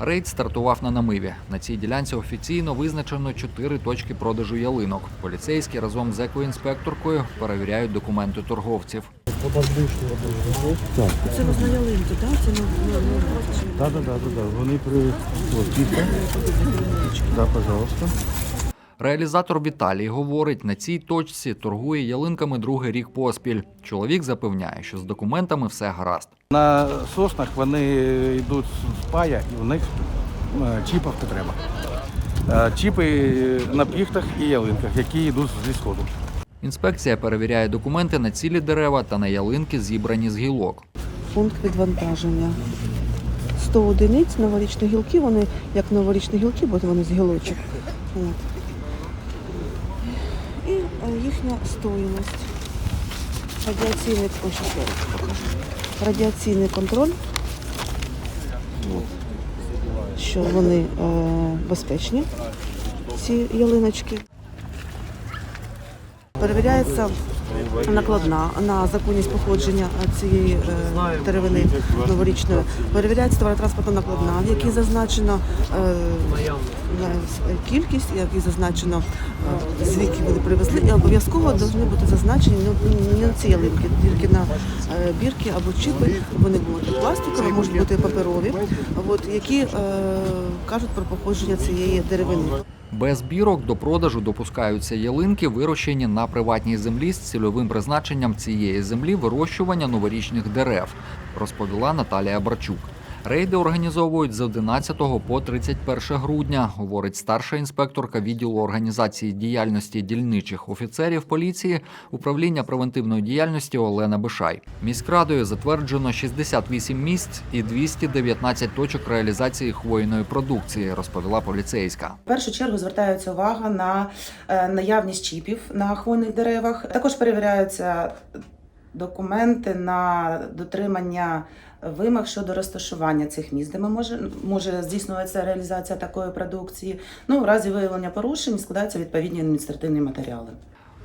Рейд стартував на намиві. На цій ділянці офіційно визначено чотири точки продажу ялинок. Поліцейські разом з екоінспекторкою перевіряють документи торговців. Це у вас на ялинки, так? Це на, Так, так, так. Вони при. Да, пожалуйста. Реалізатор Віталій говорить, на цій точці торгує ялинками другий рік поспіль. Чоловік запевняє, що з документами все гаразд. На соснах вони йдуть з пая і в них е, чіпів не треба. Е, Чіпи на піхтах і ялинках, які йдуть зі сходу. Інспекція перевіряє документи на цілі дерева та на ялинки, зібрані з гілок. пункт відвантаження. 100 одиниць новорічні гілки, вони як новорічні гілки, бо вони з гілочок. От. Е, їхня стоїмость. Радіаційний, ось ще покажу. Радіаційний контроль. Що вони е, безпечні, ці ялиночки. Перевіряється накладна на законність походження цієї е, деревини новорічної. Перевіряється товаротранспортна накладна, в якій зазначено е, кількість, в зазначено е, звідки вони привезли, і обов'язково повинні бути зазначені не, не на ці ялинки, тільки на е, бірки або чіпи. Вони будуть пластикові, можуть бути паперові, от, які е, кажуть про походження цієї деревини. Без бірок до продажу допускаються ялинки, вирощені на приватній землі з цільовим призначенням цієї землі вирощування новорічних дерев, розповіла Наталія Барчук. Рейди організовують з 11 по 31 грудня, говорить старша інспекторка відділу організації діяльності дільничих офіцерів поліції управління превентивної діяльності Олена Бишай. Міськрадою затверджено 68 місць і 219 точок реалізації хвойної продукції, розповіла поліцейська. В першу чергу звертається увага на е, наявність чіпів на хвойних деревах. Також перевіряються документи на дотримання вимог щодо розташування цих місць, де ми може, може здійснюватися реалізація такої продукції. Ну, в разі виявлення порушень складаються відповідні адміністративні матеріали.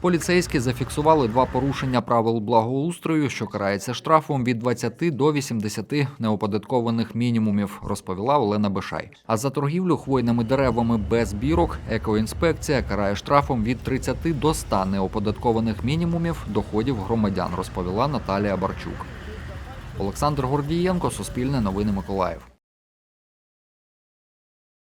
Поліцейські зафіксували два порушення правил благоустрою, що карається штрафом від 20 до 80 неоподаткованих мінімумів, розповіла Олена Бешай. А за торгівлю хвойними деревами без бірок екоінспекція карає штрафом від 30 до 100 неоподаткованих мінімумів доходів громадян, розповіла Наталія Барчук. Олександр Гордієнко, Суспільне новини Миколаїв.